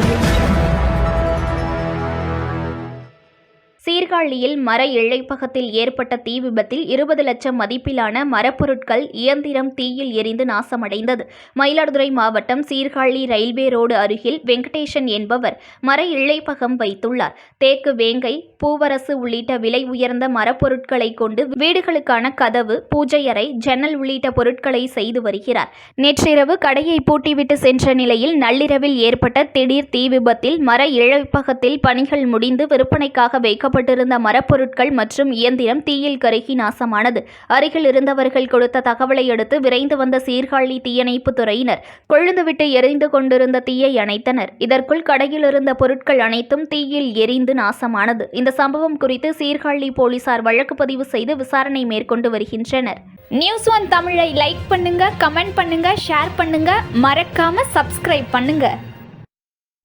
audio. சீர்காழியில் மர இழைப்பகத்தில் ஏற்பட்ட தீ விபத்தில் இருபது லட்சம் மதிப்பிலான மரப்பொருட்கள் இயந்திரம் தீயில் எரிந்து நாசமடைந்தது. மயிலாடுதுறை மாவட்டம் சீர்காழி ரயில்வே ரோடு அருகில் வெங்கடேசன் என்பவர் மர இழைப்பகம் வைத்துள்ளார். தேக்கு வேங்கை பூவரசு உள்ளிட்ட விலை உயர்ந்த மரப்பொருட்களை கொண்டு வீடுகளுக்கான கதவு பூஜை அறை ஜன்னல் உள்ளிட்ட பொருட்களை செய்து வருகிறார். நேற்றிரவு கடையை பூட்டிவிட்டு சென்ற நிலையில் நள்ளிரவில் ஏற்பட்ட திடீர் தீ விபத்தில் மர இழைப்பகத்தில் பணிகள் முடிந்து விற்பனைக்காக வைக்கப்பட்டிருந்த மரப்பொருட்கள் மற்றும் இயந்திரம் தீயில் கருகி நாசமானது. அருகில் இருந்தவர்கள் கொடுத்த தகவலை அடுத்து விரைந்து வந்த சீர்காழி தீயணைப்பு துறையினர் கொழுந்துவிட்டு எரிந்து கொண்டிருந்த தீயை அணைத்தனர். இதற்குள் கடையில் இருந்த பொருட்கள் அனைத்தும் தீயில் எரிந்து நாசமானது. இந்த சம்பவம் குறித்து சீர்காழி போலீசார் வழக்கு பதிவு செய்து விசாரணை மேற்கொண்டு வருகின்றனர். நியூஸ் ஒன் தமிழை லைக் பண்ணுங்க கமெண்ட் பண்ணுங்க ஷேர் பண்ணுங்க. மறக்காம சப்ஸ்கிரைப் பண்ணுங்க.